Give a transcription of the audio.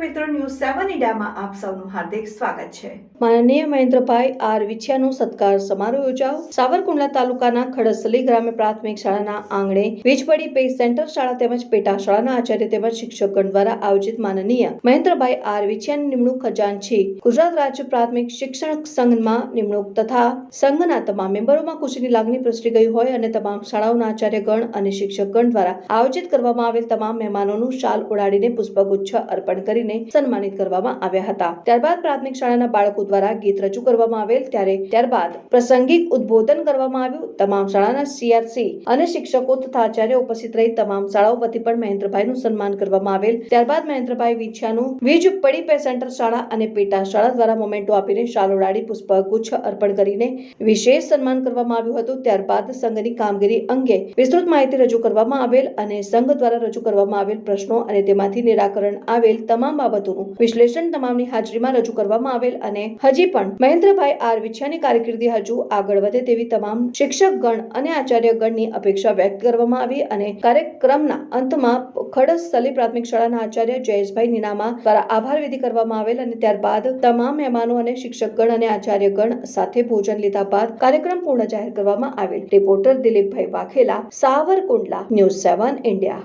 ઇન્ડિયામાં આપ સૌનું હાર્દિક સ્વાગત છે. માનનીય મહેન્દ્રભાઈ, આર વિછિયાનો સત્કાર સમારોહ યોજાયો. સાવરકુંડલા તાલુકાના ખડસલી ગ્રામે પ્રાથમિક શાળાના આંગણે વીજપડી પે સેન્ટર શાળા તેમજ પેટા શાળાના આચાર્ય તેમજ શિક્ષકગણ દ્વારા આયોજિત માનનીય મહેન્દ્રભાઈ, આર વિછિયાની નિમણૂક ખજાનચી. ગુજરાત રાજ્ય પ્રાથમિક શિક્ષણ સંઘમાં નિમણૂક તથા સંઘના તમામ મેમ્બરોમાં ખુશીની લાગણી પ્રસરી ગઈ હોય અને તમામ શાળાઓના આચાર્યગણ અને શિક્ષકગણ દ્વારા આયોજિત કરવામાં આવેલ તમામ મહેમાનોનું શાલ ઉડાડીને પુષ્પગુચ્છ અર્પણ કરીને સન્માનિત કરવામાં આવ્યા હતા. ત્યારબાદ પ્રાથમિક શાળાના બાળકો દ્વારા ગીત રજૂ કરવામાં આવેલ ત્યારે ત્યારબાદ પ્રાસંગિક ઉદ્બોધન કરવામાં આવ્યું. તમામ શાળાના સીઆરસી અને શિક્ષકો તથા આચાર્ય ઉપસ્થિત રહી તમામ શાળાઓ વતી પણ મહેન્દ્રભાઈનું સન્માન કરવામાં આવેલ. ત્યારબાદ મહેન્દ્રભાઈ વિછાનું વીજ પડી પેસેન્ટર શાળા અને પેટા શાળા દ્વારા મોમેન્ટો આપીને શાલ ઉડાડી પુષ્પગુચ્છ અર્પણ કરીને વિશેષ સન્માન કરવામાં આવ્યું હતું. ત્યારબાદ સંઘની કામગીરી અંગે વિસ્તૃત માહિતી રજૂ કરવામાં આવેલ અને સંઘ દ્વારા રજૂ કરવામાં આવેલ પ્રશ્નો અને તેમાંથી નિરાકરણ આવેલ બાબતોનું વિશ્લેષણ તમામની હાજરીમાં રજૂ કરવામાં આવેલ અને હજી પણ મહેન્દ્રભાઈ આર વિછિયાની કારકિર્દી હજુ આગળ વધે તેવી તમામ શિક્ષકગણ અને આચાર્યગણની અપેક્ષા વ્યક્ત કરવામાં આવી અને કાર્યક્રમના અંતમાં ખડસ સલી પ્રાથમિક શાળાના આચાર્ય જયેશભાઈ નીનામા દ્વારા આભાર વિધિ કરવામાં આવેલ અને ત્યારબાદ તમામ મહેમાનો અને શિક્ષકગણ અને આચાર્યગણ સાથે ભોજન લીધા બાદ કાર્યક્રમ પૂર્ણ જાહેર કરવામાં આવેલ. Reporter Dilipbhai Vaghela, Savarkundla, news seven, India.